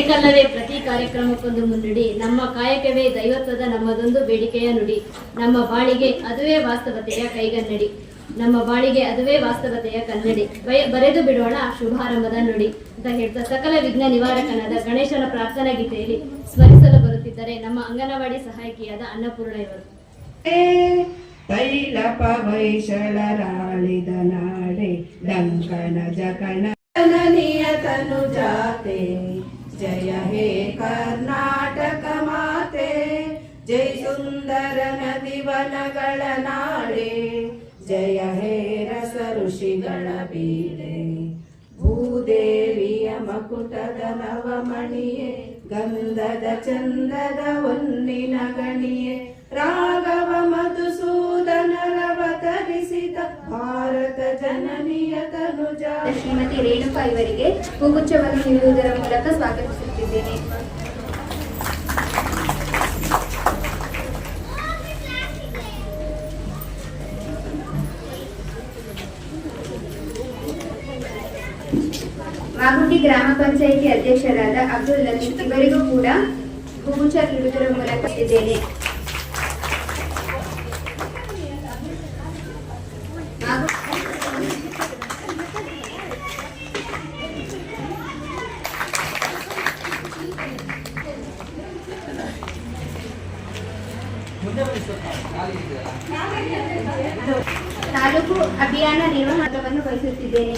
ಬೇಕಲ್ಲವೇ ಪ್ರತಿ ಕಾರ್ಯಕ್ರಮಕ್ಕೊಂದು ಮುನ್ನುಡಿ. ನಮ್ಮ ಕಾಯಕವೇ ದೈವತ್ವದ ನಮ್ಮದೊಂದು ಬೇಡಿಕೆಯ ನುಡಿ. ನಮ್ಮ ಬಾಳಿಗೆ ಅದುವೇ ವಾಸ್ತವತೆಯ ಕೈಗನ್ನಡಿ. ನಮ್ಮ ಬಾಳಿಗೆ ಅದುವೇ ವಾಸ್ತವತೆಯ ಕನ್ನಡಿ. ಬರೆದು ಬಿಡೋಣ ಶುಭಾರಂಭದ ನುಡಿ ಅಂತ ಹೇಳ್ತಾ ಸಕಲ ವಿಘ್ನ ನಿವಾರಕನಾದ ಗಣೇಶನ ಪ್ರಾರ್ಥನಾ ಗೀತೆಯಲ್ಲಿ ಸ್ಮರಿಸಲು ಬರುತ್ತಿದ್ದರೆ ನಮ್ಮ ಅಂಗನವಾಡಿ ಸಹಾಯಕಿಯಾದ ಅನ್ನಪೂರ್ಣ ಇವರು. ತೈಲಪ ಜಾತೆ. ಹೇ ಕರ್ನಾಟಕ ಮಾತೆ, ಜೈ ಸುಂದರ ನದಿ ವನಗಳ ನಾಡೆ, ಜಯ ಹೇ ರಸ ಋಷಿಗಳ ಬೀಡೆ. ಭೂದೇವಿಯ ಮಕುಟದ ನವಮಣಿಯೇ, ಗಂಧದ ಚಂದದ ಹೊನ್ನಿನ ಗಣಿಯೇ, ರಾಘವ ಮಧುಸೂದನರವತರಿಸಿದ ಭಾರತ ಜನನಿಯ. ಶ್ರೀಮತಿ ರೇಣುಕಾ ಇವರಿಗೆ ಹೂಗುಚ್ಛವನ್ನು ನೀಡುವುದರ ಮೂಲಕ ಸ್ವಾಗತಿಸುತ್ತಿದ್ದೇನೆ. ಮಾಗುಂಡಿ ಗ್ರಾಮ ಪಂಚಾಯಿತಿ ಅಧ್ಯಕ್ಷರಾದ ಅಬ್ದುಲ್ ಲತೀಫ್ ಇವರಿಗೂ ಕೂಡ ಹೂಗುಚ್ಛ ನೀಡುವುದರ ಮೂಲಕ ಇದ್ದೇನೆ ತಾಲೂಕು ಅಭಿಯಾನ ನಿರ್ವಹಣವನ್ನು ವಹಿಸುತ್ತಿದ್ದೇನೆ.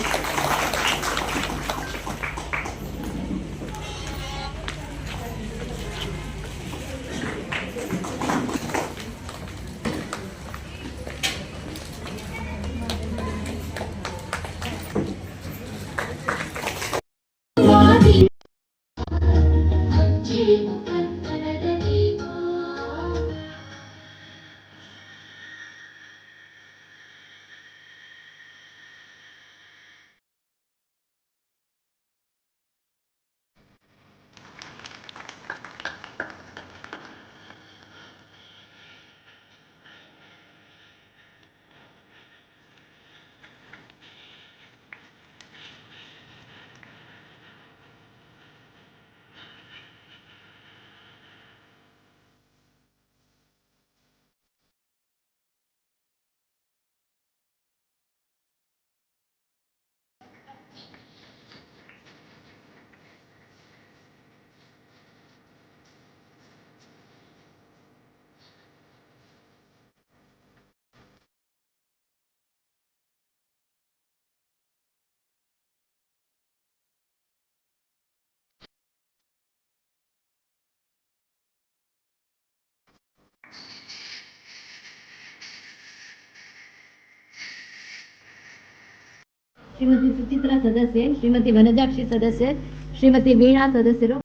ಶ್ರೀಮತಿ ಸುಚಿತ್ರಾ ಸದಸ್ಯೆ, ಶ್ರೀಮತಿ ವನಜಾಕ್ಷಿ ಸದಸ್ಯೆ, ಶ್ರೀಮತಿ ವೀಣಾ ಸದಸ್ಯರು,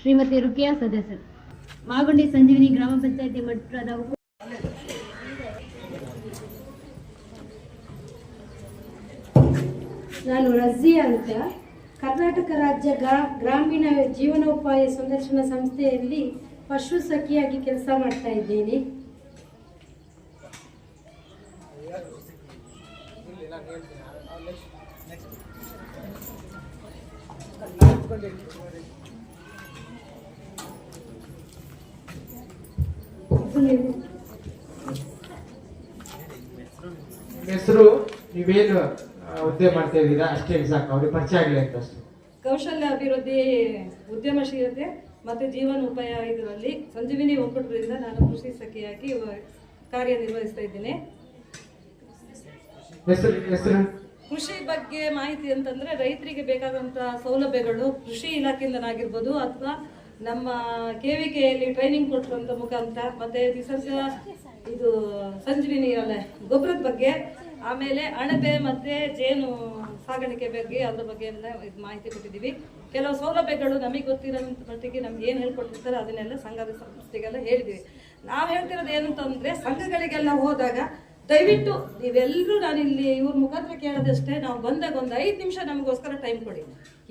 ಶ್ರೀಮತಿ ರುಕಿಯಾ ಸದಸ್ಯರು. ಮಾಗುಂಡಿ ಸಂಜೀವಿನಿ ಗ್ರಾಮ ಪಂಚಾಯತಿ ಮಟ್ಟದ ನಾನು ರಜಿಯಾ ಅಂತ. ಕರ್ನಾಟಕ ರಾಜ್ಯ ಗ್ರಾ- ಗ್ರಾಮೀಣ ಜೀವನೋಪಾಯ ಸಂರಕ್ಷಣಾ ಸಂಸ್ಥೆಯಲ್ಲಿ ಪಶು ಸಖಿಯಾಗಿ ಕೆಲಸ ಮಾಡ್ತಾ ಇದ್ದೇನೆ. ಹೆಸರು ನೀವೇನು ಉದ್ಯಮ ಮಾಡ್ತಾ ಇದ್ದೀರಾ? ಅಷ್ಟೇ ಸಾಕು ಅವ್ರಿಗೆ ಪರಿಚಯ ಆಗಲಿ ಅಂತ ಅಷ್ಟೇ. ಕೌಶಲ್ಯ ಅಭಿವೃದ್ಧಿ ಉದ್ಯಮಶೀಲತೆ ಮತ್ತು ಜೀವನೋಪಾಯ ಇದರಲ್ಲಿ ಸಂಜೀವಿನಿ ಒಕ್ಕೂಟದಿಂದ ನಾನು ಕೃಷಿ ಸಖಿಯಾಗಿ ಕಾರ್ಯನಿರ್ವಹಿಸ್ತಾ ಇದ್ದೇನೆ. ಹೆಸರು ಹೆಸರು? ಕೃಷಿ ಬಗ್ಗೆ ಮಾಹಿತಿ ಅಂತಂದ್ರೆ ರೈತರಿಗೆ ಬೇಕಾದಂಥ ಸೌಲಭ್ಯಗಳು ಕೃಷಿ ಇಲಾಖೆಯಿಂದನಾಗಿರ್ಬೋದು ಅಥವಾ ನಮ್ಮ ಕೆ ಕೆವಿಕೆಯಲ್ಲಿ ಟ್ರೈನಿಂಗ್ ಕೊಟ್ಟಿರುವಂಥ ಮುಖಾಂತರ, ಮತ್ತೆ ದಿವಸ ಇದು ಸಂಜೀವಿನಿ ಗೊಬ್ಬರದ ಬಗ್ಗೆ, ಆಮೇಲೆ ಅಣಬೆ ಮತ್ತೆ ಜೇನು ಸಾಗಾಣಿಕೆ ಬಗ್ಗೆ ಅದ್ರ ಬಗ್ಗೆ ಎಲ್ಲ ಇದು ಮಾಹಿತಿ ಕೊಟ್ಟಿದ್ದೀವಿ. ಕೆಲವು ಸೌಲಭ್ಯಗಳು ನಮಗೆ ಗೊತ್ತಿರೋ ಮಟ್ಟಿಗೆ ನಮ್ಗೆ ಏನು ಹೇಳ್ಕೊಟ್ಟಿರ್ತಾರೆ ಅದನ್ನೆಲ್ಲ ಸಂಘದ ಸಂಸ್ಥೆಗೆಲ್ಲ ಹೇಳಿದ್ದೀವಿ. ನಾವು ಹೇಳ್ತಿರೋದು ಏನಂತಂದ್ರೆ, ಸಂಘಗಳಿಗೆಲ್ಲ ಹೋದಾಗ ದಯವಿಟ್ಟು ನೀವೆಲ್ಲರೂ ನಾನು ಇಲ್ಲಿ ಇವ್ರ ಮುಖಾಂತರ ಕೇಳೋದಷ್ಟೇ ನಾವು ಬಂದಾಗ ಒಂದು ಐದು ನಿಮಿಷ ನಮಗೋಸ್ಕರ ಟೈಮ್ ಕೊಡಿ.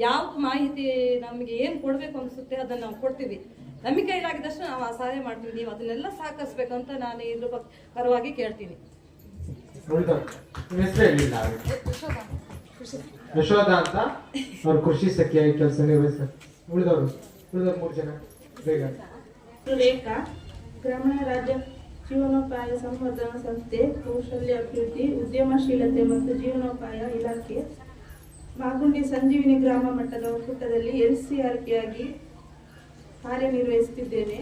ಯಾವ ಮಾಹಿತಿ ನಮಗೆ ಏನು ಕೊಡಬೇಕು ಅನಿಸುತ್ತೆ ಅದನ್ನು ನಾವು ಕೊಡ್ತೀವಿ. ನಮಗೆ ಕೈಲಾಗಿದ್ದಷ್ಟು ನಾವು ಆ ಸಹಾಯ ಮಾಡ್ತೀವಿ. ನೀವು ಅದನ್ನೆಲ್ಲ ಸಹಕರಿಸ್ಬೇಕು ಅಂತ ನಾನು ಇದ್ರ ಬಗ್ಗೆ ಪರವಾಗಿ ಕೇಳ್ತೀನಿ. ಯಶೋಧ ಅಂತ? ಅವ್ರ ಕೃಷಿ ಸಖಿಯಾಗಿ ಕೆಲಸ ನಿರ್ವಹಿಸ್ತಾರೆ. ಉಳಿದವರು ಉಳಿದವ್ರು ಮೂರು ಜನ ಬೇಗ. ರೇಖಾ ಗ್ರಾಮೀಣ ರಾಜ್ಯ ಜೀವನೋಪಾಯ ಸಂವರ್ಧನಾ ಸಂಸ್ಥೆ, ಕೌಶಲ್ಯ ಅಭಿವೃದ್ಧಿ, ಉದ್ಯಮಶೀಲತೆ ಮತ್ತು ಜೀವನೋಪಾಯ ಇಲಾಖೆ. ಮಾಗುಂಡಿ ಸಂಜೀವಿನಿ ಗ್ರಾಮ ಮಟ್ಟದ ಒಕ್ಕೂಟದಲ್ಲಿ ಎಲ್ ಸಿ ಆರ್ ಪಿ ಆಗಿ ಕಾರ್ಯನಿರ್ವಹಿಸುತ್ತಿದ್ದೇನೆ.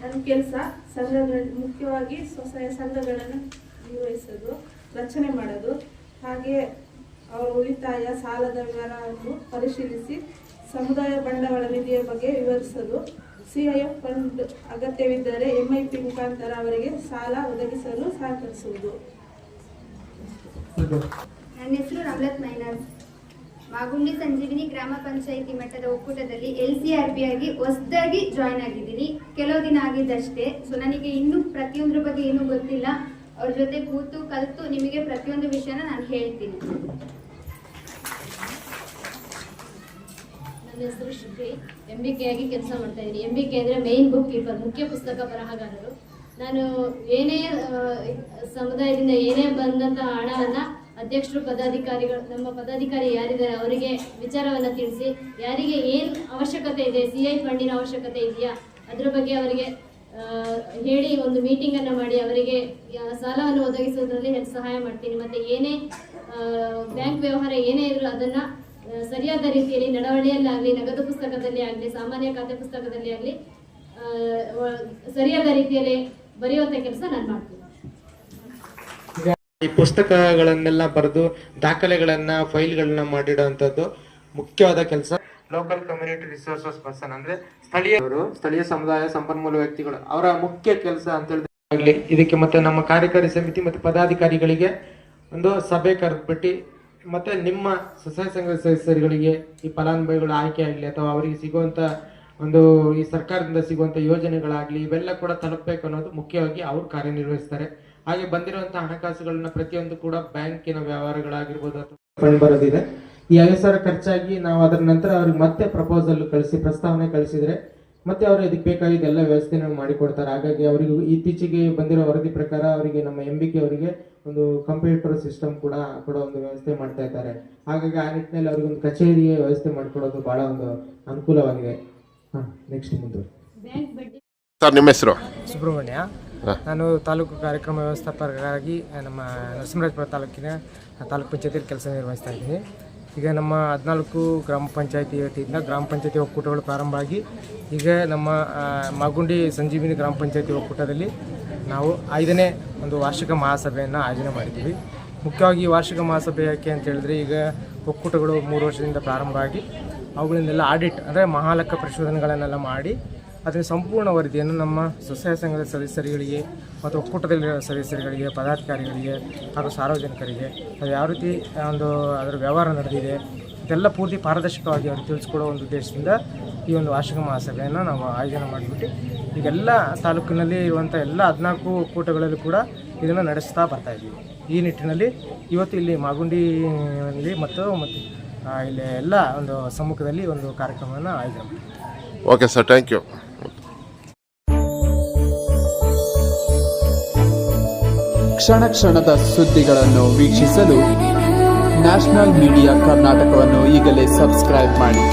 ನನ್ನ ಕೆಲಸ ಸಂಘಗಳ, ಮುಖ್ಯವಾಗಿ ಸ್ವಸಹಾಯ ಸಂಘಗಳನ್ನು ನಿರ್ವಹಿಸೋದು, ರಚನೆ ಮಾಡೋದು. ಹಾಗೆ ಅವರ ಉಳಿತಾಯ ಸಾಲದ ವಿವರವನ್ನು ಪರಿಶೀಲಿಸಿ ಸಮುದಾಯ ಬಂಡವಾಳ ನಿಧಿಯ ಬಗ್ಗೆ ವಿವರಿಸಲು ಸಿಐಎಫ್ ಫಂಡ್ ಅಗತ್ಯವಿದ್ದರೆ ಎಂಐಪಿ ಮುಖಾಂತರ ಅವರಿಗೆ ಸಾಲ ಒದಗಿಸಲು ಸಹಕರಿಸುವುದು. ನನ್ನ ಹೆಸರು ರಮಲತ್ ಮೈನಾಸ್ ಮಾಗುಂಡಿ ಸಂಜೀವಿನಿ ಗ್ರಾಮ ಪಂಚಾಯಿತಿ ಮಟ್ಟದ ಒಕ್ಕೂಟದಲ್ಲಿ ಎಲ್ ಸಿ ಆರ್ ಪಿ ಆಗಿ ಹೊಸದಾಗಿ ಜಾಯ್ನ್ ಆಗಿದ್ದೀನಿ. ಕೆಲವು ದಿನ ಆಗಿದ್ದಷ್ಟೇ. ಸೊ ನನಗೆ ಇನ್ನೂ ಪ್ರತಿಯೊಂದ್ರ ಬಗ್ಗೆ ಏನೂ ಗೊತ್ತಿಲ್ಲ. ಅವ್ರ ಜೊತೆ ಕೂತು ಕಲಿತು ನಿಮಗೆ ಪ್ರತಿಯೊಂದು ವಿಷಯನ ನಾನು ಹೇಳ್ತೀನಿ. ನನ್ನ ಹೆಸರು ಶ್ರುತಿ ಎಂ ಬಿ ಕೆ ಆಗಿ ಕೆಲಸ ಮಾಡ್ತಾ ಇದ್ದೀನಿ ಎಂ ಬಿ ಕೆ ಅಂದರೆ ಮೇನ್ ಬುಕ್ ಕೀಪರ್ ಮುಖ್ಯ ಪುಸ್ತಕ ಬರಹಗಾರರು. ನಾನು ಏನೇ ಸಮುದಾಯದಿಂದ ಏನೇ ಬಂದಂಥ ಹಣವನ್ನು ಅಧ್ಯಕ್ಷರು, ಪದಾಧಿಕಾರಿಗಳು, ನಮ್ಮ ಪದಾಧಿಕಾರಿ ಯಾರಿದ್ದಾರೆ ಅವರಿಗೆ ವಿಚಾರವನ್ನು ತಿಳಿಸಿ, ಯಾರಿಗೆ ಏನು ಅವಶ್ಯಕತೆ ಇದೆ ಸಿ ಐ ಫಂಡಿನ ಅವಶ್ಯಕತೆ ಇದೆಯಾ, ಅದ್ರ ಬಗ್ಗೆ ಅವರಿಗೆ ಹೇಳಿ ಒಂದು ಮೀಟಿಂಗನ್ನು ಮಾಡಿ, ಅವರಿಗೆ ಸಾಲವನ್ನು ಒದಗಿಸೋದ್ರಲ್ಲಿ ಸಹಾಯ ಮಾಡ್ತೀನಿ. ಮತ್ತು ಏನೇ ಬ್ಯಾಂಕ್ ವ್ಯವಹಾರ ಏನೇ ಇದ್ರು ಅದನ್ನು ಸರಿಯಾದ ರೀತಿಯಲ್ಲಿ ನಡವಳಿಯಲ್ಲಾಗಲಿ ನಗದು ಪುಸ್ತಕದಲ್ಲಿ ಆಗಲಿ ಸಾಮಾನ್ಯ ಖಾತೆ ಪುಸ್ತಕದಲ್ಲಿ ಆಗಲಿ ಸರಿಯಾದ ರೀತಿಯಲ್ಲಿ ಬರೆಯುವಂತ ಕೆಲಸ ನಾನು ಮಾಡ್ತೀನಿ. ಈ ಪುಸ್ತಕಗಳನ್ನೆಲ್ಲ ಬರೆದು ದಾಖಲೆಗಳನ್ನ ಫೈಲ್ಗಳನ್ನ ಮಾಡಿಡುವಂಥದ್ದು ಮುಖ್ಯವಾದ ಕೆಲಸ. ಲೋಕಲ್ ಕಮ್ಯುನಿಟಿ ರಿಸೋರ್ಸಸ್ ಪರ್ಸನ್ ಅಂದ್ರೆ ಸ್ಥಳೀಯರು ಸ್ಥಳೀಯ ಸಮುದಾಯ ಸಂಪನ್ಮೂಲ ವ್ಯಕ್ತಿಗಳು ಅವರ ಮುಖ್ಯ ಕೆಲಸ ಅಂತ ಹೇಳಿದ್ರೆ ಆಗ್ಲಿ ಇದಕ್ಕೆ ಮತ್ತೆ ನಮ್ಮ ಕಾರ್ಯಕಾರಿ ಸಮಿತಿ ಮತ್ತೆ ಪದಾಧಿಕಾರಿಗಳಿಗೆ ಒಂದು ಸಭೆ ಕರೆದ್ಬಿಟ್ಟು ಮತ್ತೆ ನಿಮ್ಮ ಸ್ವಸಹಾಯ ಸಂಘದ ಸದಸ್ಯರುಗಳಿಗೆ ಈ ಫಲಾನುಭವಿಗಳು ಆಯ್ಕೆ ಆಗಲಿ ಅಥವಾ ಅವರಿಗೆ ಸಿಗುವಂತ ಒಂದು ಈ ಸರ್ಕಾರದಿಂದ ಸಿಗುವಂತ ಯೋಜನೆಗಳಾಗ್ಲಿ ಇವೆಲ್ಲ ಕೂಡ ತಲುಪಬೇಕು ಅನ್ನೋದು ಮುಖ್ಯವಾಗಿ ಅವರು ಕಾರ್ಯನಿರ್ವಹಿಸ್ತಾರೆ. ಹಾಗೆ ಬಂದಿರುವಂತಹ ಹಣಕಾಸುಗಳನ್ನ ಪ್ರತಿಯೊಂದು ಕೂಡ ಬ್ಯಾಂಕಿನ ವ್ಯವಹಾರಗಳಾಗಿರ್ಬೋದು ಅಥವಾ ಬರೋದಿದೆ. ಈ ಐದು ಸಾವಿರ ಖರ್ಚಾಗಿ ನಾವು ಅದರ ನಂತರ ಅವ್ರಿಗೆ ಮತ್ತೆ ಪ್ರಪೋಸಲ್ ಕಳಿಸಿ, ಪ್ರಸ್ತಾವನೆ ಕಳಿಸಿದ್ರೆ ಮತ್ತೆ ಅವರು ಇದಕ್ಕೆ ಬೇಕಾಗಿದ್ದ ಎಲ್ಲ ಮಾಡಿಕೊಡ್ತಾರೆ. ಹಾಗಾಗಿ ಅವರಿಗೂ ಇತ್ತೀಚೆಗೆ ಬಂದಿರೋ ವರದಿ ಪ್ರಕಾರ ಅವರಿಗೆ ನಮ್ಮ ಎಂಬಿಕೆ ಅವರಿಗೆ ಒಂದು ಕಂಪ್ಯೂಟರ್ ಸಿಸ್ಟಮ್ ಕೂಡ ಕೊಡೋ ಒಂದು ವ್ಯವಸ್ಥೆ ಮಾಡ್ತಾ ಇದ್ದಾರೆ. ಹಾಗಾಗಿ ಆ ನಿಟ್ಟಿನಲ್ಲಿ ಅವ್ರಿಗೊಂದು ಕಚೇರಿಯ ವ್ಯವಸ್ಥೆ ಮಾಡಿಕೊಡೋದು ಬಹಳ ಒಂದು ಅನುಕೂಲವಾಗಿದೆ. ಹಾಂ ನೆಕ್ಸ್ಟ್ ಮುಂದೆ. ಬ್ಯಾಂಕ್ ಬಡ್ಡಿ ಸರ್ ನಿಮ್ಮ ಹೆಸರು? ಸುಬ್ರಹ್ಮಣ್ಯ. ನಾನು ತಾಲೂಕು ಕಾರ್ಯಕ್ರಮ ವ್ಯವಸ್ಥಾಪಕರಾಗಿ ನಮ್ಮ ನರಸಿಂಹರಾಜಪುರ ತಾಲೂಕಿನ ತಾಲೂಕು ಪಂಚಾಯತಿಯಲ್ಲಿ ಕೆಲಸ ನಿರ್ವಹಿಸ್ತಾ ಇದ್ದೀನಿ. ಈಗ ನಮ್ಮ ಹದಿನಾಲ್ಕು ಗ್ರಾಮ ಪಂಚಾಯತಿ ವತಿಯಿಂದ ಗ್ರಾಮ ಪಂಚಾಯತಿ ಒಕ್ಕೂಟಗಳು ಪ್ರಾರಂಭ ಆಗಿ ಈಗ ನಮ್ಮ ಮಾಗುಂಡಿ ಸಂಜೀವಿನಿ ಗ್ರಾಮ ಪಂಚಾಯತಿ ಒಕ್ಕೂಟದಲ್ಲಿ ನಾವು ಐದನೇ ಒಂದು ವಾರ್ಷಿಕ ಮಹಾಸಭೆಯನ್ನು ಆಯೋಜನೆ ಮಾಡಿದ್ದೀವಿ. ಮುಖ್ಯವಾಗಿ ವಾರ್ಷಿಕ ಮಹಾಸಭೆ ಯಾಕೆ ಅಂತ ಹೇಳಿದ್ರೆ ಈಗ ಒಕ್ಕೂಟಗಳು ಮೂರು ವರ್ಷದಿಂದ ಪ್ರಾರಂಭ ಆಗಿ ಅವುಗಳಿಂದೆಲ್ಲ ಆಡಿಟ್ ಅಂದರೆ ಮಹಾಲೆಕ್ಕ ಪರಿಶೋಧನೆಗಳನ್ನೆಲ್ಲ ಮಾಡಿ ಅದರ ಸಂಪೂರ್ಣ ವರದಿಯನ್ನು ನಮ್ಮ ಸ್ವಸಹಾಯ ಸಂಘದ ಸದಸ್ಯರುಗಳಿಗೆ ಮತ್ತು ಒಕ್ಕೂಟದಲ್ಲಿರೋ ಸದಸ್ಯರುಗಳಿಗೆ, ಪದಾಧಿಕಾರಿಗಳಿಗೆ ಹಾಗೂ ಸಾರ್ವಜನಿಕರಿಗೆ ಅದು ಯಾವ ರೀತಿ ಒಂದು ಅದರ ವ್ಯವಹಾರ ನಡೆದಿದೆ ಇದೆಲ್ಲ ಪೂರ್ತಿ ಪಾರದರ್ಶಕವಾಗಿ ಅವ್ರು ತಿಳಿಸ್ಕೊಡೋ ಒಂದು ಉದ್ದೇಶದಿಂದ ಈ ಒಂದು ವಾರ್ಷಿಕ ಮಹಾಸಭೆಯನ್ನು ನಾವು ಆಯೋಜನೆ ಮಾಡಿಬಿಟ್ಟು ಈಗೆಲ್ಲ ತಾಲೂಕಿನಲ್ಲಿ ಇರುವಂಥ ಎಲ್ಲ ಹದಿನಾಲ್ಕು ಕೂಟಗಳಲ್ಲಿ ಕೂಡ ಇದನ್ನು ನಡೆಸ್ತಾ ಬರ್ತಾ ಇದ್ದೀವಿ. ಈ ನಿಟ್ಟಿನಲ್ಲಿ ಇವತ್ತು ಇಲ್ಲಿ ಮಾಗುಂಡಿಯಲ್ಲಿ ಮತ್ತು ಮತ್ತು ಇಲ್ಲಿ ಎಲ್ಲ ಒಂದು ಸಮ್ಮುಖದಲ್ಲಿ ಒಂದು ಕಾರ್ಯಕ್ರಮವನ್ನು ಆಯೋಜನೆ ಮಾಡಿದ್ದೀವಿ. ಓಕೆ ಸರ್ ಥ್ಯಾಂಕ್ ಯು ಕ್ಷಣ ಕ್ಷಣದ ಸುದ್ದಿಗಳನ್ನು ವೀಕ್ಷಿಸಲು ನ್ಯಾಷನಲ್ ಮೀಡಿಯಾ ಕರ್ನಾಟಕವನ್ನು ಈಗಲೇ ಸಬ್ಸ್ಕ್ರೈಬ್ ಮಾಡಿ.